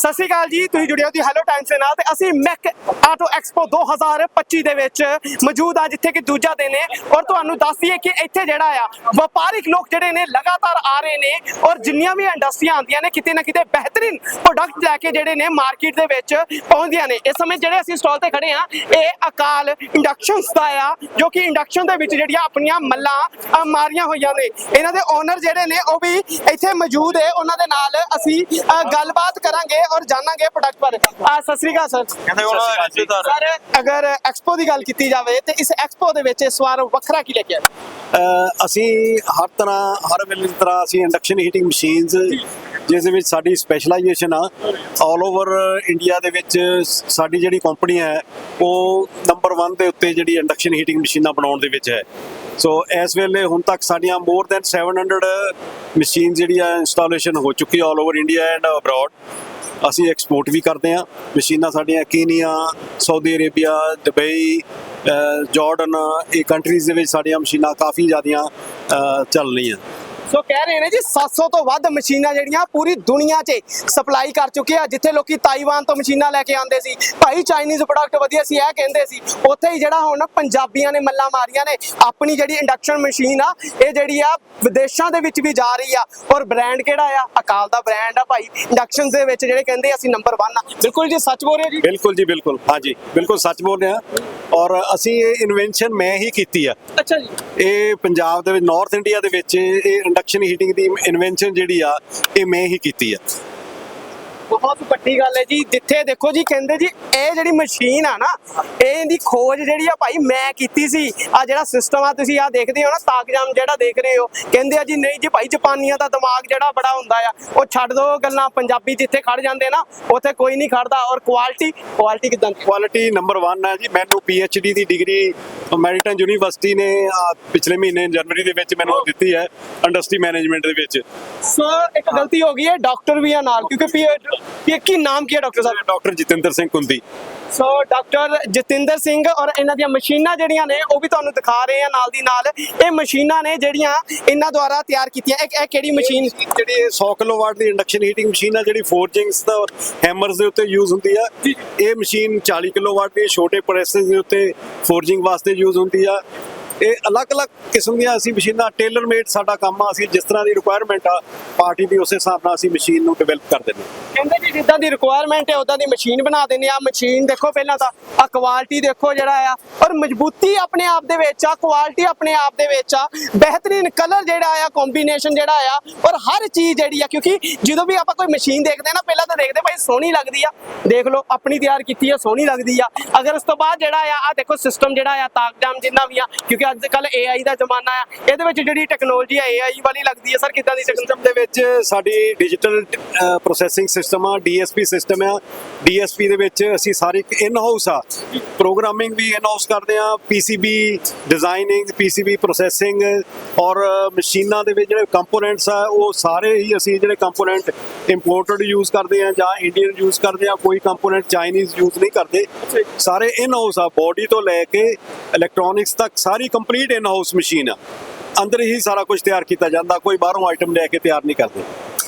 ਸਤਿ ਸ਼੍ਰੀ ਅਕਾਲ ਜੀ, ਤੁਸੀਂ ਜੁੜੇ ਹੋ ਦੀ ਹੈਲੋ ਟਾਈਮਸ ਦੇ ਨਾਲ ਤੇ ਅਸੀਂ ਮੈਕ ਆਟੋ ਐਕਸਪੋ 2025 ਦੇ ਵਿੱਚ ਮੌਜੂਦ ਆ, ਜਿੱਥੇ ਕਿ ਦੂਜਾ ਦਿਨ ਹੈ। ਔਰ ਤੁਹਾਨੂੰ ਦੱਸ ਦਈਏ ਕਿ ਇੱਥੇ ਜਿਹੜਾ ਆ, ਵਪਾਰਿਕ ਲੋਕ ਜਿਹੜੇ ਨੇ, ਲਗਾਤਾਰ ਆ ਰਹੇ ਨੇ ਔਰ ਜਿੰਨੀਆਂ ਵੀ ਇੰਡਸਟਰੀਆਂ ਆਉਂਦੀਆਂ ਨੇ, ਕਿਤੇ ਨਾ ਕਿਤੇ ਬਿਹਤਰੀਨ ਪ੍ਰੋਡਕਟ ਲੈ ਕੇ ਜਿਹੜੇ ਨੇ ਮਾਰਕੀਟ ਦੇ ਵਿੱਚ ਪਹੁੰਚਦੀਆਂ ਨੇ। ਇਸ ਸਮੇਂ ਜਿਹੜੇ ਅਸੀਂ ਸਟਾਲ ਤੇ ਖੜੇ ਆ, ਇਹ ਅਕਾਲ ਇੰਡਕਸ਼ਨਸ ਦਾ ਆ, ਜੋ ਕਿ ਇੰਡਕਸ਼ਨ ਦੇ ਵਿੱਚ ਜਿਹੜੀਆਂ ਆਪਣੀਆਂ ਮੱਲਾਂ ਮਾਰੀਆਂ ਹੋਈਆਂ ਨੇ। ਇਹਨਾਂ ਦੇ ਓਨਰ ਜਿਹੜੇ ਨੇ, ਉਹ ਵੀ ਇੱਥੇ ਮੌਜੂਦ ਹੈ। ਉਹਨਾਂ ਦੇ ਨਾਲ ਅਸੀਂ ਗੱਲਬਾਤ ਕਰਾਂਗੇ। ਔਰ ਜਾਣਾਂਗੇ ਪ੍ਰੋਡਕਟ ਬਾਰੇ। ਆ ਸਤਿ ਸ੍ਰੀ ਅਕਾਲ ਸਰ। ਕਹਿੰਦੇ ਰਿਸ਼ਤੇਦਾਰ ਸਰ ਅਗਰ ਐਕਸਪੋ ਦੀ ਗੱਲ ਕੀਤੀ ਜਾਵੇ ਤੇ ਇਸ ਐਕਸਪੋ ਦੇ ਵਿੱਚ ਇਸ ਵਾਰ ਵੱਖਰਾ ਕੀ ਲੈ ਕੇ ਆਏ? ਅਸੀਂ ਹਰ ਤਰ੍ਹਾਂ ਹਰ ਵੇਲੇ ਤਰ੍ਹਾਂ ਅਸੀਂ ਇੰਡਕਸ਼ਨ ਹੀਟਿੰਗ ਮਸ਼ੀਨਸ ਜਿਸ ਦੇ ਵਿੱਚ ਸਾਡੀ ਸਪੈਸ਼ਲਾਈਜੇਸ਼ਨ ਆ ਆਲ ਓਵਰ ਇੰਡੀਆ ਦੇ ਵਿੱਚ ਸਾਡੀ ਜਿਹੜੀ ਕੰਪਨੀ ਹੈ ਉਹ ਨੰਬਰ 1 ਦੇ ਉੱਤੇ ਜਿਹੜੀ ਇੰਡਕਸ਼ਨ ਹੀਟਿੰਗ ਮਸ਼ੀਨਾਂ ਬਣਾਉਣ ਦੇ ਵਿੱਚ ਹੈ। ਸੋ ਇਸ ਵੇਲੇ ਹੁਣ ਤੱਕ ਸਾਡੀਆਂ ਮੋਰ ਦੈਨ 700 ਮਸ਼ੀਨ ਜਿਹੜੀ ਆ ਇੰਸਟਾਲੇਸ਼ਨ ਹੋ ਚੁੱਕੀ all over India and abroad ਅਸੀਂ ਐਕਸਪੋਰਟ ਵੀ ਕਰਦੇ ਹਾਂ। ਮਸ਼ੀਨਾਂ ਸਾਡੀਆਂ ਕੀਨੀਆ, ਸਾਊਦੀ ਅਰੇਬੀਆ, ਦੁਬਈ, ਅਹ, ਜਾਰਡਨ, ਇਹ ਕੰਟਰੀਜ਼ ਦੇ ਵਿੱਚ ਸਾਡੀਆਂ ਮਸ਼ੀਨਾਂ ਕਾਫੀ ਜ਼ਿਆਦੀਆਂ, ਅਹ, ਚੱਲ ਰਹੀਆਂ। ਸੋ ਕਹਿ ਰਹੇ ਨੇ ਜੀ 700 ਤੋਂ ਵੱਧ ਮਸ਼ੀਨਾਂ ਜਿਹੜੀਆਂ ਪੂਰੀ ਦੁਨੀਆ 'ਚ ਸਪਲਾਈ ਕਰ ਚੁੱਕੇ ਆ ਜਿੱਥੇ ਲੋਕੀ ਤਾਈਵਾਨ ਤੋਂ ਮਸ਼ੀਨਾਂ ਲੈ ਕੇ ਆਉਂਦੇ ਸੀ। ਭਾਈ ਚਾਈਨੀਜ਼ ਪ੍ਰੋਡਕਟ ਵਧੀਆ ਸੀ ਇਹ ਕਹਿੰਦੇ ਸੀ। ਉੱਥੇ ਹੀ ਜਿਹੜਾ ਹੁਣ ਪੰਜਾਬੀਆਂ ਨੇ ਮੱਲਾਂ ਮਾਰੀਆਂ ਨੇ ਆਪਣੀ ਜਿਹੜੀ ਇੰਡਕਸ਼ਨ ਮਸ਼ੀਨ ਆ ਇਹ ਜਿਹੜੀ ਆ ਵਿਦੇਸ਼ਾਂ ਦੇ ਵਿੱਚ ਵੀ ਜਾ ਰਹੀ ਆ। ਔਰ ਬ੍ਰਾਂਡ ਕਿਹੜਾ ਆ? ਅਕਾਲ ਦਾ ਬ੍ਰਾਂਡ ਆ ਭਾਈ। ਇੰਡਕਸ਼ਨ ਦੇ ਵਿੱਚ ਜਿਹੜੇ ਕਹਿੰਦੇ ਅਸੀਂ ਨੰਬਰ 1 ਆ। ਬਿਲਕੁਲ ਜੀ ਸੱਚ ਬੋਲ ਰਹੇ ਹੋ ਜੀ? ਬਿਲਕੁਲ ਜੀ ਬਿਲਕੁਲ। ਹਾਂਜੀ ਬਿਲਕੁਲ ਸੱਚ ਬੋਲ ਰਹੇ ਹਾਂ। ਔਰ ਅਸੀਂ ਇਹ ਇਨਵੈਂਸ਼ਨ ਮੈਂ ਹੀ ਕੀਤੀ ਆ। ਅੱਛਾ ਜੀ। ਇਹ ਪੰਜਾਬ ਦੇ ਵਿੱਚ ਨਾਰਥ ਇੰਡੀਆ ਦੇ ਵਿੱਚ ਇਹ ਇੰਡਕਸ਼ਨ ਹੀਟਿੰਗ ਦੀ ਇਨਵੈਂਸ਼ਨ ਜਿਹੜੀ ਆ ਇਹ ਮੈਂ ਹੀ ਕੀਤੀ ਆ। ਬਹੁਤ ਵੱਡੀ ਗੱਲ ਹੈ ਜੀ। ਜਿੱਥੇ ਦੇਖੋ ਜੀ ਕਹਿੰਦੇ ਜੀ ਇਹ ਜਿਹੜੀ ਮਸ਼ੀਨ ਆ ਨਾ ਇਹ ਦੀ ਖੋਜ ਜਿਹੜੀ ਆ ਭਾਈ ਮੈਂ ਕੀਤੀ ਸੀ। ਆ ਜਿਹੜਾ ਸਿਸਟਮ ਆ ਤੁਸੀਂ ਆ ਦੇਖਦੇ ਹੋ ਨਾ ਤਾਕਜਾਮ ਜਿਹੜਾ ਦੇਖ ਰਹੇ ਹੋ। ਕਹਿੰਦੇ ਆ ਜੀ ਨਹੀਂ ਜੀ ਭਾਈ ਜਾਪਾਨੀਆਂ ਦਾ ਦਿਮਾਗ ਜਿਹੜਾ ਬੜਾ ਹੁੰਦਾ ਆ ਉਹ ਛੱਡ ਦੋ ਗੱਲਾਂ। ਪੰਜਾਬੀ ਜਿੱਥੇ ਖੜ ਜਾਂਦੇ ਨਾ ਉੱਥੇ ਕੋਈ ਨਹੀਂ ਖੜਦਾ। ਔਰ ਕੁਆਲਿਟੀ ਕੁਆਲਿਟੀ ਕਿਦਾਂ ਕੁਆਲਿਟੀ ਨੰਬਰ 1 ਹੈ ਜੀ। ਮੈਨੂੰ ਡੀ ਦੀ ਡਿਗਰੀ ਅਮਰੀਕਨ ਯੂਨੀਵਰਸਿਟੀ ਨੇ ਪਿਛਲੇ ਮਹੀਨੇ ਜਨਵਰੀ ਦੇ ਵਿੱਚ ਮੈਨੂੰ ਦਿੱਤੀ ਹੈ ਇੰਡਸਟਰੀ ਮੈਨੇਜਮੈਂਟ ਦੇ ਵਿੱਚ। ਸੋ ਇੱਕ ਗਲਤੀ ਹੋ ਗਈ ਹੈ ਡਾਕਟਰ ਵੀ ਆ ਨਾਲ ਕਿਉਂਕਿ ਇਹ ਕੀ ਨਾਮ ਕੀ ਹੈ ਡਾਕਟਰ ਸਾਹਿਬ? Doctor Jatinder Singh Kundi. So doctor Jatinder Singh ਔਰ ਇਹਨਾਂ ਦੀਆਂ ਮਸ਼ੀਨਾਂ ਜਿਹੜੀਆਂ ਨੇ ਉਹ ਵੀ ਤੁਹਾਨੂੰ ਦਿਖਾ ਰਹੇ ਆ ਨਾਲ ਦੀ ਨਾਲ। ਇਹ ਮਸ਼ੀਨਾਂ ਨੇ ਜਿਹੜੀਆਂ ਇਹਨਾਂ ਦੁਆਰਾ ਤਿਆਰ ਕੀਤੀਆਂ। ਇਹ ਇਹ ਕਿਹੜੀ ਮਸ਼ੀਨ? ਜਿਹੜੀ ਇਹ 100 ਕਿਲੋਵਾਟ ਦੀ ਇੰਡਕਸ਼ਨ ਹੀਟਿੰਗ ਮਸ਼ੀਨ ਆ ਜਿਹੜੀ ਫੋਰਜਿੰਗਸ ਦਾ ਹੈਮਰਸ ਦੇ ਉੱਤੇ ਯੂਜ਼ ਹੁੰਦੀ ਆ। ਇਹ ਮਸ਼ੀਨ 40 ਕਿਲੋਵਾਟ ਦੀ ਛੋਟੇ ਪ੍ਰੈਸਸ ਦੇ ਉੱਤੇ ਫੋਰਜਿੰਗ ਵਾਸਤੇ ਯੂਜ਼ ਹੁੰਦੀ ਆ। ਇਹ ਅਲੱਗ-ਅਲੱਗ ਕਿਸਮ ਦੀਆਂ ਅਸੀਂ ਮਸ਼ੀਨਾਂ ਟੇਲਰ ਮੇਡ ਸਾਡਾ ਕੰਮ ਆ। ਅਸੀਂ ਜਿਸ ਤਰ੍ਹਾਂ ਦੀ ਰਿਕੁਆਇਰਮੈਂਟ ਆ ਪਾਰਟੀ ਦੀ ਉਸੇ ਹਿਸਾਬ ਨਾਲ ਅਸੀਂ ਮਸ਼ੀਨ ਨੂੰ ਡਿਵੈਲਪ ਕਰ ਦਿੰਦੇ ਹਾਂ। ਕਹਿੰਦੇ ਜੀ ਜਿੱਦਾਂ ਦੀ ਰਿਕੁਆਇਰਮੈਂਟ ਹੈ ਉਦਾਂ ਦੀ ਮਸ਼ੀਨ ਬਣਾ ਦਿੰਦੇ ਆ। ਮਸ਼ੀਨ ਦੇਖੋ ਪਹਿਲਾਂ ਤਾਂ ਆ ਕੁਆਲਿਟੀ ਦੇਖੋ ਜਿਹੜਾ ਆ। ਔਰ ਮਜ਼ਬੂਤੀ ਆਪਣੇ ਆਪ ਦੇ ਵਿੱਚ ਆ ਕੁਆਲਿਟੀ ਆਪਣੇ ਆਪ ਦੇ ਵਿੱਚ ਆ। ਬਿਹਤਰੀਨ ਕਲਰ ਜਿਹੜਾ ਆ ਕੰਬੀਨੇਸ਼ਨ ਜਿਹੜਾ ਆ, ਔਰ ਹਰ ਚੀਜ਼ ਜਿਹੜੀ ਆ, ਕਿਉਂਕਿ ਜਦੋਂ ਵੀ ਆਪਾਂ ਕੋਈ ਮਸ਼ੀਨ ਦੇਖਦੇ ਆ ਨਾ, ਪਹਿਲਾਂ ਤਾਂ ਦੇਖਦੇ ਭਾਈ ਸੋਹਣੀ ਲੱਗਦੀ ਆ। ਦੇਖ ਲਓ, ਆਪਣੀ ਤਿਆਰ ਕੀਤੀ ਆ, ਸੋਹਣੀ ਲੱਗਦੀ ਆ। ਅਗਰ ਉਸ ਤੋਂ ਬਾਅਦ ਜਿਹੜਾ ਆ ਆ ਦੇਖੋ ਸਿਸਟਮ ਜਿਹੜਾ ਆ, ਤਾਕਜਾਮ ਜਿੰਨਾ ਵੀ ਆ, ਕਿਉਂਕਿ ਅੱਜ ਕੱਲ AI ਦਾ ਜ਼ਮਾਨਾ ਆ। ਇਹਦੇ ਵਿੱਚ ਜਿਹੜੀ ਟੈਕਨੋਲੋਜੀ ਆ AI ਵਾਲੀ ਲੱਗਦੀ ਆ, ਸਰ, ਕਿੱਦਾਂ ਦੀ ਸਿਸਟਮ ਦੇ ਵਿੱਚ ਸਾਡੀ ਡਿਜੀਟਲ ਪ੍ਰੋਸੈਸਿੰਗ ਸਿਸਟਮ ਆ ਡੀਐਸਪੀ ਸਿਸਟਮ ਆ। ਡੀਐਸਪੀ ਦੇ ਵਿੱਚ ਅਸੀਂ ਸਾਰੇ ਇਨ ਹਾਊਸ ਆ। ਪ੍ਰੋਗਰਾਮਿੰਗ ਵੀ ਇਨ ਹਾਊਸ ਕਰਦੇ ਆ। ਪੀਸੀਬੀ ਡਿਜ਼ਾਈਨਿੰਗ, ਪੀਸੀਬੀ ਪ੍ਰੋਸੈਸਿੰਗ ਔਰ ਮਸ਼ੀਨਾਂ ਦੇ ਵਿੱਚ ਜਿਹੜੇ ਕੰਪੋਨੈਂਟਸ ਆ, ਉਹ ਸਾਰੇ ਹੀ ਅਸੀਂ ਜਿਹੜੇ ਕੰਪੋਨੈਂਟ ਇੰਪੋਰਟਡ ਯੂਜ਼ ਕਰਦੇ ਆ ਜਾਂ ਇੰਡੀਅਨ ਯੂਜ਼ ਕਰਦੇ ਆ, ਕੋਈ ਕੰਪੋਨੈਂਟ ਚਾਈਨੀਜ਼ ਯੂਜ਼ ਨਹੀਂ ਕਰਦੇ। ਸਾਰੇ ਇਨ ਹਾਊਸ ਆ। ਬੋਡੀ ਤੋਂ ਲੈ ਕੇ ਇਲੈਕਟ੍ਰੋਨਿਕਸ ਤੱਕ ਸਾਰੀ ਕੰਪਲੀਟ ਇਨ ਹਾਊਸ ਮਸ਼ੀਨ ਆ। ਅੰਦਰ ਹੀ ਸਾਰਾ ਕੁਝ ਤਿਆਰ ਕੀਤਾ ਜਾਂਦਾ। ਕੋਈ ਬਾਹਰੋਂ ਆਈਟਮ ਲੈ ਕੇ ਤਿਆਰ ਨਹੀਂ ਕਰਦੇ।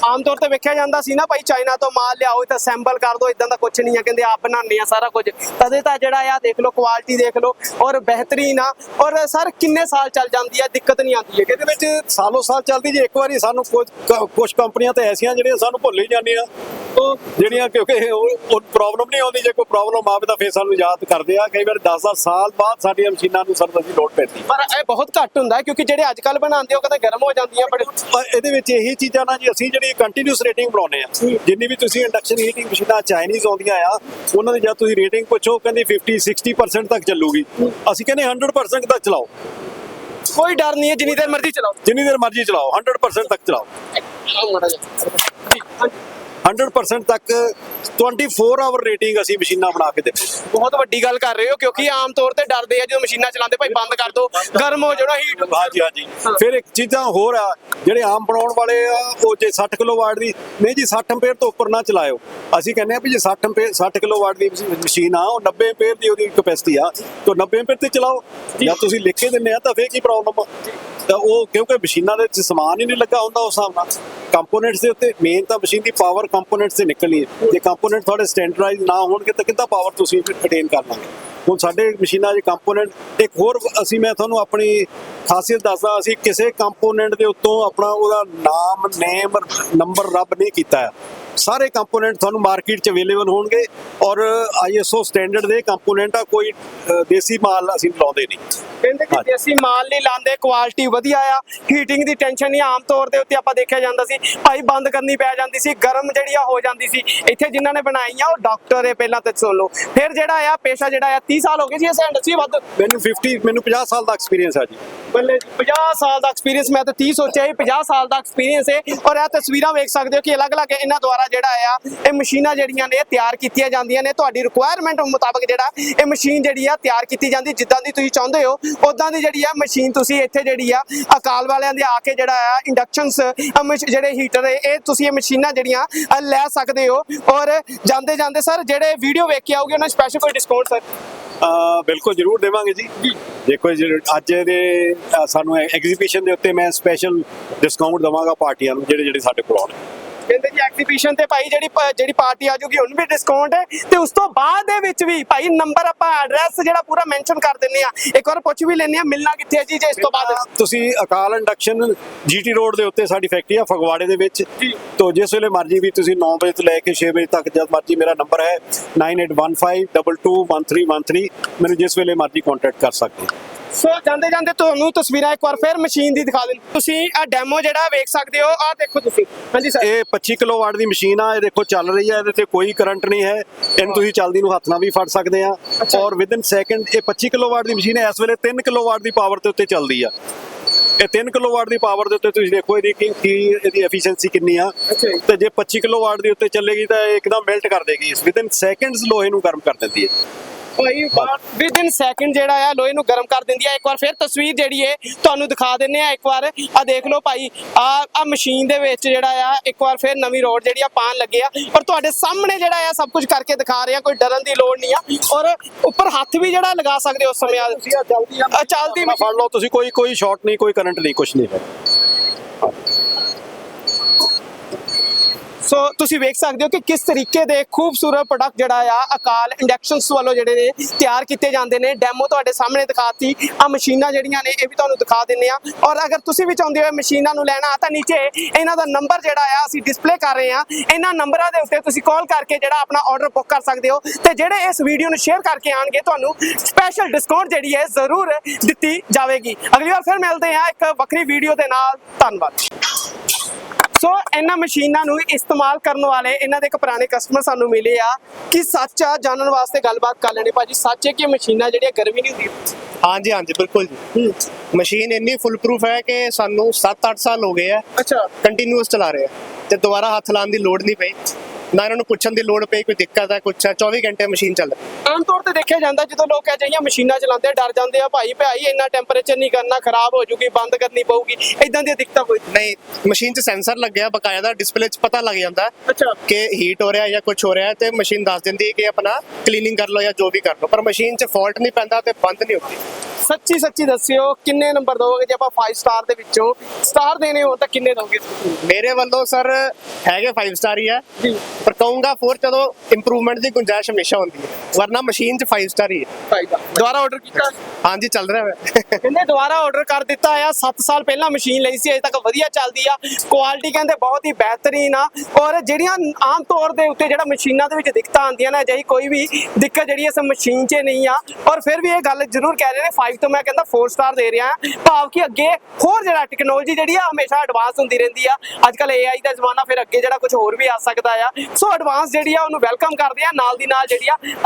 ਆਮ ਤੌਰ ਤੇ ਵੇਖਿਆ ਜਾਂਦਾ ਸੀ ਨਾ ਭਾਈ ਚਾਈਨਾ ਤੋਂ ਮਾਲ ਲਿਆਓ ਤਾਂ ਅਸੈਂਬਲ ਕਰ ਦੋ ਇਦਾਂ ਦਾ ਕੁਝ ਨਹੀਂ ਆ ਕਹਿੰਦੇ ਆਪ ਬਣਾਉਂਦੇ ਆ ਸਾਰਾ ਕੁਝ। ਤਦੇ ਤਾਂ ਜਿਹੜਾ ਆ ਦੇਖ ਲਓ ਕੁਆਲਿਟੀ ਦੇਖ ਲਓ ਔਰ ਬਿਹਤਰੀਨ ਆ ਔਰ ਸਰ ਕਿੰਨੇ ਸਾਲ ਚੱਲ ਜਾਂਦੀ ਆ ਦਿੱਕਤ ਨਹੀਂ ਆਉਂਦੀ ਹੈ ਇਹਦੇ ਵਿੱਚ ਸਾਲੋ ਸਾਲ ਚੱਲਦੀ ਜੇ ਇੱਕ ਵਾਰੀ ਸਾਨੂੰ ਕੁਝ ਕੁਝ ਕੰਪਨੀਆਂ ਤਾਂ ਐਸੀਆਂ ਜਿਹੜੀਆਂ ਸਾਨੂੰ ਭੁੱਲ ਹੀ ਜਾਂਦੀਆਂ ਉਹ ਜਿਹੜੀਆਂ ਕਿਉਂਕਿ ਉਹ ਪ੍ਰੋਬਲਮ ਨਹੀਂ ਆਉਂਦੀ ਜੇ ਕੋਈ ਪ੍ਰੋਬਲਮ ਆਵੇ ਤਾਂ ਫੇਰ ਸਾਨੂੰ ਯਾਦ ਕਰਦੇ ਆ। ਕਈ ਵਾਰ 10-10 ਸਾਲ ਬਾਅਦ ਸਾਡੀਆਂ ਮਸ਼ੀਨਾਂ ਨੂੰ ਸਰਵਿਸ ਦੀ ਲੋੜ ਪੈਂਦੀ। ਪਰ ਇਹ ਬਹੁਤ ਘੱਟ ਹੁੰਦਾ ਕਿਉਂਕਿ ਜਿਹੜੇ ਅੱਜ ਕੱਲ ਬਣਾਉਂਦੇ ਉਹ ਕਦੇ ਗਰਮ ਹੋ ਜਾਂਦੀਆਂ ਬੜੇ ਇਹਦੇ ਵਿੱਚ ਇਹੀ ਚੀਜ਼ਾਂ ਨਾਲ ਜੀ ਅਸੀਂ ਜਿਹੜੀ ਕੰਟੀਨਿਊਸ ਰੇਟਿੰਗ ਬਣਾਉਨੇ ਆ। ਜਿੰਨੀ ਵੀ ਤੁਸੀਂ ਇੰਡਕਸ਼ਨ ਹੀਟਿੰਗ ਮਸ਼ੀਨਾਂ ਚਾਈਨੀਜ਼ ਆਉਂਦੀਆਂ ਆ ਉਹਨਾਂ ਦੀ ਜਦ ਤੁਸੀਂ ਰੇਟਿੰਗ ਪੁੱਛੋ ਕਹਿੰਦੀ 50 60% ਤੱਕ ਚੱਲੂਗੀ। ਅਸੀਂ ਕਹਿੰਦੇ 100% ਤੱਕ ਚਲਾਓ। ਕੋਈ ਡਰ ਨਹੀਂ ਹੈ ਜਿੰਨੀ ਦੇਰ ਮਰਜ਼ੀ ਚਲਾਓ। ਜਿੰਨੀ ਦੇਰ ਮਰਜ਼ੀ ਚਲਾਓ 100% ਤੱਕ ਚਲਾਓ। 100% ਤੱਕ 24 ਆਵਰ ਰੇਟਿੰਗ ਅਸੀਂ ਮਸ਼ੀਨਾਂ ਬਣਾ ਕੇ ਦਿੰਦੇ ਹਾਂ। ਬਹੁਤ ਵੱਡੀ ਗੱਲ ਕਰ ਰਹੇ ਹੋ ਕਿਉਂਕਿ ਆਮ ਤੌਰ ਤੇ ਡਰਦੇ ਆ ਜਦੋਂ ਮਸ਼ੀਨਾਂ ਚਲਾਉਂਦੇ ਭਾਈ ਬੰਦ ਕਰ ਦੋ ਗਰਮ ਹੋ ਜਾਣਾ ਹੀਟ ਹਾਂਜੀ ਹਾਂਜੀ। ਫਿਰ ਇੱਕ ਚੀਜ਼ਾਂ ਹੋਰ ਆ ਜਿਹੜੇ ਆਮ ਬਣਾਉਣ ਵਾਲੇ ਆ ਉਹ ਜੇ 60 ਕਿਲੋਵਾਟ ਦੀ ਨਹੀਂ ਜੀ 60 ਐਂਪੀਅਰ ਤੋਂ ਉੱਪਰ ਨਾ ਚਲਾਇਓ। ਅਸੀਂ ਕਹਿੰਦੇ ਆ ਵੀ ਜੇ 60 ਐਂਪੀਅਰ 60 ਕਿਲੋਵਾਟ ਦੀ ਮਸ਼ੀਨ ਆ ਉਹ 90 ਐਂਪੀਅਰ ਦੀ ਉਹਦੀ ਕਪੈਸਿਟੀ ਆ ਤਾਂ 90 ਐਂਪੀਅਰ ਤੇ ਚਲਾਓ। ਜਾਂ ਤੁਸੀਂ ਲਿਖ ਕੇ ਦਿੰਦੇ ਆ ਤਾਂ ਫੇਰ ਕੀ ਪ੍ਰੋਬਲਮ ਆ? ਤਾਂ ਉਹ ਕਿਉਂਕਿ ਮਸ਼ੀਨਾਂ ਦੇ ਵਿੱਚ ਸਮਾਨ ਹੀ ਨਹੀਂ ਲੱਗਾ ਹੁੰਦਾ ਉਸ ਹਿਸਾਬ ਨਾਲ। ਕੰਪੋਨੈਂਟਸ ਦੇ ਉੱਤੇ ਮੇਨ ਤਾਂ ਮਸ਼ੀਨ ਦੀ ਪਾਵਰ ਕੰਪੋਨੈਂਟਸ ਤੇ ਨਿਕਲਣੀ ਹੈ। ਜੇ ਕੰਪੋਨੈਂਟ ਤੁਹਾਡੇ ਸਟੈਂਡਰਡਾਈਜ਼ ਨਾ ਹੋਣਗੇ ਤਾਂ ਕਿੱਦਾਂ ਪਾਵਰ ਤੁਸੀਂ ਅਟੇਨ ਕਰ ਲਾਂਗੇ? ਹੁਣ ਸਾਡੇ ਮਸ਼ੀਨਾਂ ਦੇ ਕੰਪੋਨੈਂਟ ਇੱਕ ਹੋਰ ਅਸੀਂ ਮੈਂ ਤੁਹਾਨੂੰ ਆਪਣੀ ਖਾਸੀਅਤ ਦੱਸਦਾ, ਅਸੀਂ ਕਿਸੇ ਕੰਪੋਨੈਂਟ ਦੇ ਉੱਤੋਂ ਆਪਣਾ ਉਹਦਾ ਨਾਮ ਨੇਮ ਨੰਬਰ ਰੱਬ ਨਹੀਂ ਕੀਤਾ ਹੈ। ਸਾਰੇ ਕੰਪੋਨੈਂਟ ਤੁਹਾਨੂੰ ਮਾਰਕੀਟ 'ਚ ਅਵੇਲੇਬਲ ਹੋਣਗੇ ਔਰ ਆਈਐਸਓ ਸਟੈਂਡਰਡ ਦੇ ਕੰਪੋਨੈਂਟ ਆ ਕੋਈ ਦੇਸੀ ਮਾਲ ਅਸੀਂ ਲਾਉਂਦੇ ਨਹੀਂ। ਕਹਿੰਦੇ ਕਿ। ਦੇਸੀ ਮਾਲ ਨਹੀਂ ਲਾਉਂਦੇ ਕੁਆਲਿਟੀ ਵਧੀਆ ਆ। ਹੀਟਿੰਗ ਦੀ ਟੈਨਸ਼ਨ ਨਹੀਂ ਆਮ ਤੌਰ ਦੇ ਉੱਤੇ ਆਪਾਂ ਦੇਖਿਆ ਜਾਂਦਾ ਸੀ ਭਾਈ ਬੰਦ ਕਰਨੀ ਪੈ ਜਾਂਦੀ ਸੀ ਗਰਮ ਜਿਹੜੀ ਆ ਹੋ ਜਾਂਦੀ ਸੀ। ਇੱਥੇ ਜਿਨ੍ਹਾਂ ਨੇ ਬਣਾਈਆਂ ਉਹ ਡਾਕਟਰ ਹੈ ਪਹਿਲਾਂ ਤੇ ਸੁਣ ਲਓ। ਫਿਰ ਜਿਹੜਾ ਆ ਪੇਸ਼ਾ ਜਿਹੜਾ ਆ 30 ਸਾਲ ਹੋ ਗਏ ਸੀ ਇਸ ਇੰਡਸਟਰੀ ਵੱਧ। ਮੈਨੂੰ 50 ਮੈਨੂੰ 50 ਸਾਲ ਦਾ ਐਕਸਪੀਰੀਅੰਸ ਹੈ ਜੀ। ਬੱਲੇ ਜੀ, 50 ਸਾਲ ਦਾ ਐਕਸਪੀਰੀਅੰਸ ਮੈਂ ਤਾਂ 30 ਸੋਚਿਆ ਸੀ 50 ਸਾਲ ਦਾ ਐਕਸਪੀਰੀਅੰਸ ਹੈ ਔਰ ਇਹ ਤਸਵੀਰਾਂ ਵੇਖ ਸਕਦੇ ਹੋ ਕਿ ਅਲੱਗ-ਅਲੱਗ ਇਹਨਾਂ ਦੁਆਰਾ ਜਿਹੜਾ ਆ ਇਹ ਮਸ਼ੀਨਾਂ ਜਿਹੜੀਆਂ ਨੇ ਤਿਆਰ ਕੀਤੀਆਂ ਜਾਂਦੀਆਂ ਨੇ। ਤੁਹਾਡੀ ਰਿਕੁਆਇਰਮੈਂਟ ਮੁਤਾਬਕ ਜਿਹੜਾ ਇਹ ਮਸ਼ੀਨ ਜਿਹੜੀ ਆ ਤਿਆਰ ਕੀਤੀ ਜਾਂਦੀ। ਜਿੱਦਾਂ ਦੀ ਤੁਸੀਂ ਚਾਹੁੰਦੇ ਹੋ ਉਦਾਂ ਦੀ ਜਿਹੜੀ ਆ ਮਸ਼ੀਨ ਤੁਸੀਂ ਇੱਥੇ ਜਿਹੜੀ ਆ ਅਕਾਲ ਵਾਲਿਆਂ ਦੇ ਆ ਕੇ ਜਿਹੜਾ ਆ ਇੰਡਕਸ਼ਨਸ ਜਿਹੜੇ ਹੀਟਰ ਇਹ ਤੁਸੀਂ ਇਹ ਮਸ਼ੀਨਾਂ ਜਿਹੜੀਆਂ ਲੈ ਸਕਦੇ ਹੋ। ਔਰ ਜਾਂਦੇ ਜਾਂਦੇ ਸਰ ਜਿਹੜੇ ਵੀਡੀਓ ਵੇਖ ਕੇ ਆਓਗੇ ਉਹਨਾਂ ਸਪੈਸ਼ਲ ਕੋਈ ਡਿਸਕਾਊਂਟ ਸਰ? ਬਿਲਕੁਲ ਜ਼ਰੂਰ ਦੇਵਾਂਗੇ ਜੀ। ਦੇਖੋ ਅੱਜ ਦੇ ਸਾਨੂੰ ਐਗਜ਼ੀਬਿਸ਼ਨ ਦੇ ਉੱਤੇ ਮੈਂ ਸਪੈਸ਼ਲ ਡਿਸਕਾਊਂਟ ਦਵਾਂਗਾ ਪਾਰਟੀਆਂ ਨੂੰ ਜਿਹੜੇ ਜਿਹੜੇ ਸਾਡੇ ਕੋਲ ਆਉਣ। ਕਹਿੰਦੇ ਜੀ ਐਗਜ਼ੀਬਿਸ਼ਨ ਤੇ ਭਾਈ ਜਿਹੜੀ ਜਿਹੜੀ ਪਾਰਟੀ ਆ ਜੂਗੀ ਉਹਨੂੰ ਵੀ ਡਿਸਕਾਊਂਟ ਹੈ ਤੇ ਉਸ ਤੋਂ ਬਾਅਦ ਦੇ ਵਿੱਚ ਵੀ ਭਾਈ ਨੰਬਰ ਆਪਾਂ ਐਡਰੈਸ ਜਿਹੜਾ ਪੂਰਾ ਮੈਂਸ਼ਨ ਕਰ ਦਿੰਨੇ ਆ ਇੱਕ ਵਾਰ ਪੁੱਛ ਵੀ ਲੈਣੇ ਆ ਮਿਲਣਾ ਕਿੱਥੇ ਹੈ ਜੀ ਜੇ ਇਸ ਤੋਂ ਬਾਅਦ? ਤੁਸੀਂ ਅਕਾਲ ਇੰਡਕਸ਼ਨ ਜੀਟੀ ਰੋਡ ਦੇ ਉੱਤੇ ਸਾਡੀ ਫੈਕਟਰੀ ਆ ਫਗਵਾੜੇ ਦੇ ਵਿੱਚ। ਤੋਂ ਜਿਸ ਵੇਲੇ ਮਰਜ਼ੀ ਵੀ ਤੁਸੀਂ 9 ਵਜੇ ਤੋਂ ਲੈ ਕੇ 6 ਵਜੇ ਤੱਕ ਜਦ ਮਰਜ਼ੀ ਮੇਰਾ ਨੰਬਰ ਹੈ 9815221313 ਮੈਨੂੰ ਜਿਸ ਵੇਲੇ ਮਰਜ਼ੀ ਕੰਟੈਕਟ ਕਰ ਸਕਦੇ ਹੋ। ਸੋ ਜਾਂਦੇ ਜਾਂਦੇ ਤੁਹਾਨੂੰ ਤਸਵੀਰਾਂ ਇੱਕ ਵਾਰ ਫਿਰ ਮਸ਼ੀਨ ਦੀ ਦਿਖਾ ਦਿੰਦੇ ਤੁਸੀਂ ਆ ਡੈਮੋ ਜਿਹੜਾ ਵੇਖ ਸਕਦੇ ਹੋ ਆ ਦੇਖੋ ਤੁਸੀਂ। ਹਾਂਜੀ ਸਰ ਇਹ 25 ਕਿਲੋਵਾਟ ਦੀ ਮਸ਼ੀਨ ਆ ਇਹ ਦੇਖੋ ਚੱਲ ਰਹੀ ਹੈ ਇਹਦੇ ਤੇ ਕੋਈ ਕਰੰਟ ਨਹੀਂ ਹੈ। ਇਹਨੂੰ ਤੁਸੀਂ ਚੱਲਦੀ ਨੂੰ ਹੱਥ ਨਾਲ ਵੀ ਫੜ ਸਕਦੇ ਆ। ਔਰ ਵਿਦਿਨ ਸੈਕਿੰਡ ਇਹ 25 ਕਿਲੋਵਾਟ ਦੀ ਮਸ਼ੀਨ ਹੈ ਇਸ ਵੇਲੇ 3 ਕਿਲੋਵਾਟ ਦੀ ਪਾਵਰ ਦੇ ਉੱਤੇ ਚੱਲਦੀ ਆ। ਇਹ 3 ਕਿਲੋਵਾਟ ਦੀ ਪਾਵਰ ਦੇ ਉੱਤੇ ਤੁਸੀਂ ਦੇਖੋ ਇਹਦੀ ਕੀ ਕੀ ਇਹਦੀ ਐਫੀਸ਼ੀਐਂਸੀ ਕਿੰਨੀ ਆ। ਤੇ ਜੇ 25 ਕਿਲੋਵਾਟ ਦੀ ਉੱਤੇ ਚੱਲੇਗੀ ਤਾਂ ਇਹ ਇੱਕਦਮ ਮੈਲਟ ਕਰ ਦੇਗੀ। ਵਿਦਿਨ ਸੈਕਿੰਡਸ ਲੋਹੇ ਨੂੰ ਗਰਮ ਕਰ ਦਿੰਦੀ ਹੈ। ਭਾਈ ਵਿਦ ਇਨ ਸੈਕਿੰਡ ਜਿਹੜਾ ਆ ਲੋਹੇ ਨੂੰ ਗਰਮ ਕਰ ਦਿੰਦੀ ਆ। ਇੱਕ ਵਾਰ ਫਿਰ ਤਸਵੀਰ ਜਿਹੜੀ ਹੈ ਤੁਹਾਨੂੰ ਦਿਖਾ ਦਿੰਨੇ ਆ ਇੱਕ ਵਾਰ। ਆ ਦੇਖ ਲਓ ਭਾਈ ਆ ਆ ਮਸ਼ੀਨ ਦੇ ਵਿੱਚ ਜਿਹੜਾ ਆ ਇੱਕ ਵਾਰ ਫਿਰ ਨਵੀਂ ਰੋਡ ਜਿਹੜੀ ਆ ਪਾਣ ਲੱਗੇ ਆ। ਔਰ ਤੁਹਾਡੇ ਸਾਹਮਣੇ ਜਿਹੜਾ ਆ ਸਭ ਕੁਝ ਕਰਕੇ ਦਿਖਾ ਰਹੇ ਆ ਕੋਈ ਡਰਨ ਦੀ ਲੋੜ ਨਹੀਂ ਆ। ਔਰ ਉੱਪਰ ਹੱਥ ਵੀ ਜਿਹੜਾ ਲਗਾ ਸਕਦੇ ਉਸ ਸਮੇਂ ਆ। ਜਲਦੀ ਆ। ਚੱਲਦੀ ਫੜ ਲਓ ਤੁਸੀਂ ਕੋਈ ਕੋਈ ਸ਼ਾਰਟ ਨਹੀਂ ਕੋਈ ਕਰੰਟ ਨਹੀਂ ਕੁਝ ਨਹੀਂ ਹੈ। ਸੋ ਤੁਸੀਂ ਵੇਖ ਸਕਦੇ ਹੋ ਕਿ ਕਿਸ ਤਰੀਕੇ ਦੇ ਖੂਬਸੂਰਤ ਪ੍ਰੋਡਕਟ ਜਿਹੜਾ ਆ, ਅਕਾਲ ਇੰਡਕਸ਼ਨਸ ਵੱਲੋਂ ਜਿਹੜੇ ਨੇ ਤਿਆਰ ਕੀਤੇ ਜਾਂਦੇ ਨੇ। ਡੈਮੋ ਤੁਹਾਡੇ ਸਾਹਮਣੇ ਦਿਖਾਤੀ। ਆ ਮਸ਼ੀਨਾਂ ਜਿਹੜੀਆਂ ਨੇ, ਇਹ ਵੀ ਤੁਹਾਨੂੰ ਦਿਖਾ ਦਿੰਨੇ ਆ ਔਰ ਅਗਰ ਤੁਸੀਂ ਵੀ ਚਾਹੁੰਦੇ ਹੋ ਮਸ਼ੀਨਾਂ ਨੂੰ ਲੈਣਾ, ਤਾਂ ਨੀਚੇ ਇਹਨਾਂ ਦਾ ਨੰਬਰ ਜਿਹੜਾ ਆ, ਅਸੀਂ ਡਿਸਪਲੇ ਕਰ ਰਹੇ ਆ ਇਹਨਾਂ ਨੰਬਰਾਂ ਦੇ ਉੱਤੇ ਤੁਸੀਂ ਕਾਲ ਕਰਕੇ ਜਿਹੜਾ ਆਪਣਾ ਆਰਡਰ ਬੁੱਕ ਕਰ ਸਕਦੇ ਹੋ। ਤੇ ਜਿਹੜੇ ਇਸ ਵੀਡੀਓ ਨੂੰ ਸ਼ੇਅਰ ਕਰਕੇ ਆਣਗੇ ਤੁਹਾਨੂੰ ਸਪੈਸ਼ਲ ਡਿਸਕਾਊਂਟ ਜਿਹੜੀ ਹੈ ਜ਼ਰੂਰ ਦਿੱਤੀ ਜਾਵੇਗੀ। ਅਗਲੀ ਵਾਰ ਫਿਰ ਮਿਲਦੇ ਆ ਇੱਕ ਵੱਖਰੀ ਵੀਡੀਓ ਦੇ ਨਾਲ। ਧੰਨਵਾਦ। ਸੋ ਇਹਨਾਂ ਮਸ਼ੀਨਾਂ ਨੂੰ ਇਸਤੇਮਾਲ ਕਰਨ ਵਾਲੇ ਇਹਨਾਂ ਦੇ ਇੱਕ ਪੁਰਾਣੇ ਕਸਟਮਰ ਸਾਨੂੰ ਮਿਲੇ ਆ ਕਿ ਸੱਚ ਆ ਜਾਣਨ ਵਾਸਤੇ ਗੱਲਬਾਤ ਕਰ ਲੈਣੇ। ਭਾਜੀ ਸੱਚ ਹੈ ਕਿ ਮਸ਼ੀਨਾਂ ਜਿਹੜੀਆਂ ਗਰਮੀ ਨਹੀਂ ਹੁੰਦੀ ਹਾਂਜੀ ਹਾਂਜੀ ਬਿਲਕੁਲ ਜੀ। ਮਸ਼ੀਨ ਇੰਨੀ ਫੁੱਲ ਪ੍ਰੂਫ ਹੈ ਕਿ ਸਾਨੂੰ 7-8 ਸਾਲ ਹੋ ਗਏ ਆ। ਅੱਛਾ। ਕੰਟੀਨਿਊਸ ਚਲਾ ਰਹੇ ਆ ਤੇ ਦੁਬਾਰਾ ਹੱਥ ਲਾਉਣ ਦੀ ਲੋੜ ਨਹੀਂ ਪਈ। ਨਾ ਇਹਨਾਂ ਨੂੰ ਪੁੱਛਣ ਦੀ ਲੋੜ ਪਈ ਕੋਈ ਦਿੱਕਤ ਹੈ ਕੁਛ ਹੈ 24 ਘੰਟੇ ਮਸ਼ੀਨ ਚੱਲ ਆਮ ਤੌਰ ਤੇ ਦੇਖਿਆ ਜਾਂਦਾ ਜਦੋਂ ਲੋਕ ਇਹ ਜਿਹੀਆਂ ਮਸ਼ੀਨਾਂ ਚਲਾਉਂਦੇ ਆ, ਡਰ ਜਾਂਦੇ ਆ ਭਾਈ ਭਾਈ ਇੰਨਾ ਟੈਂਪਰੇਚਰ ਨਹੀਂ ਕਰਨਾ ਖਰਾਬ ਹੋ ਜੂਗੀ ਬੰਦ ਕਰਨੀ ਪਊਗੀ ਇਦਾਂ ਦੀਆਂ ਦਿੱਕਤਾਂ ਕੋਈ? ਨਹੀਂ ਮਸ਼ੀਨ 'ਚ ਸੈਂਸਰ ਲੱਗਿਆ ਬਕਾਇਦਾ ਡਿਸਪਲੇ 'ਚ ਪਤਾ ਲੱਗ ਜਾਂਦਾ ਅੱਛਾ। ਕਿ ਹੀਟ ਹੋ ਰਿਹਾ ਜਾਂ ਕੁਝ ਹੋ ਰਿਹਾ ਤੇ ਮਸ਼ੀਨ ਦੱਸ ਦਿੰਦੀ ਹੈ ਕਿ ਆਪਣਾ ਕਲੀਨਿੰਗ ਕਰ ਲਓ ਜਾਂ ਜੋ ਵੀ ਕਰ ਲਓ ਪਰ ਮਸ਼ੀਨ 'ਚ ਫਾਲਟ ਨਹੀਂ ਪੈਂਦਾ ਤੇ ਬੰਦ ਨਹੀਂ ਹੁੰਦੀ। ਸੱਚੀ ਸੱਚੀ ਦੱਸਿਓ ਕਿੰਨੇ ਨੰਬਰ ਦੋਗੇ ਜੇ ਆਪਾਂ 5 ਸਟਾਰ ਦੇ ਵਿੱਚੋਂ ਸਟਾਰ ਦੇਣੇ ਹੋ ਤਾਂ ਕਿੰਨੇ ਦੋਗੇ ਮੇਰੇ ਵੱਲੋਂ ਸਰ ਹੈਗੇ 5 ਸਟਾਰ ਹੀ ਹੈ ਜੀ। ਪਰ ਕਹੂੰਗਾ 4 ਚਲੋ ਇੰਪਰੂਵਮੈਂਟ ਦੀ ਗੁੰਜਾਇਸ਼ ਹਮੇਸ਼ਾ ਹੁੰਦੀ ਹੈ। ਵਰਨਾ ਮਸ਼ੀਨ 'ਚ 5 ਸਟਾਰ ਹੀ ਹੈ। ਦੁਬਾਰਾ ਆਰਡਰ ਕੀਤਾ? ਹਾਂਜੀ ਚੱਲ ਰਿਹਾ ਹੈ। ਕਹਿੰਦੇ ਦੁਬਾਰਾ ਆਰਡਰ ਕਰ ਦਿੱਤਾ ਆ। 7 ਸਾਲ ਪਹਿਲਾਂ ਮਸ਼ੀਨ ਲਈ ਸੀ ਅਜੇ ਤੱਕ ਵਧੀਆ ਚੱਲਦੀ ਆ। ਕੁਆਲਿਟੀ ਕਹਿੰਦੇ ਬਹੁਤ ਹੀ ਬਿਹਤਰੀਨ ਆ। ਔਰ ਜਿਹੜੀਆਂ ਆਮ ਤੌਰ ਦੇ ਉੱਤੇ ਜਿਹੜਾ ਮਸ਼ੀਨਾਂ ਦੇ ਵਿੱਚ ਦਿੱਕਤਾਂ ਆਉਂਦੀਆਂ ਨੇ ਅਜਿਹੀ ਕੋਈ ਵੀ ਦਿੱਕਤ ਜਿਹੜੀ ਇਸ ਮਸ਼ੀਨ 'ਚ ਨਹੀਂ ਆ। ਔਰ ਫਿਰ ਵੀ ਇਹ ਗੱਲ ਜ਼ਰੂਰ ਕਹਿ ਰਹੇ ਨੇ 5 ਤੋਂ ਮੈਂ ਕਹਿੰਦਾ 4 ਸਟਾਰ ਦੇ ਰਿਹਾ ਭਾਵ ਕਿ ਅੱਗੇ ਹੋਰ ਜਿਹੜਾ ਟੈਕਨੋਲੋਜੀ ਜਿਹੜੀ ਆ, ਹਮੇਸ਼ਾ ਐਡਵਾਂਸ ਹੁੰਦੀ ਰਹਿੰਦੀ ਆ। ਅੱਜ ਕੱਲ AI ਦਾ ਜ਼ਮਾਨਾ ਫਿਰ ਅੱਗੇ ਜਿਹੜਾ ਕੁਝ ਹੋਰ ਵੀ ਆ ਸਕਦਾ ਆ। ਸੋ ਐਡਵਾਂਸ ਜਿਹੜੀ ਆ, ਉਹਨੂੰ ਵੈਲਕਮ ਕਰਦੇ ਆ। ਨਾਲ ਦੀ ਨਾਲ ਜਿਹੜੀ ਆ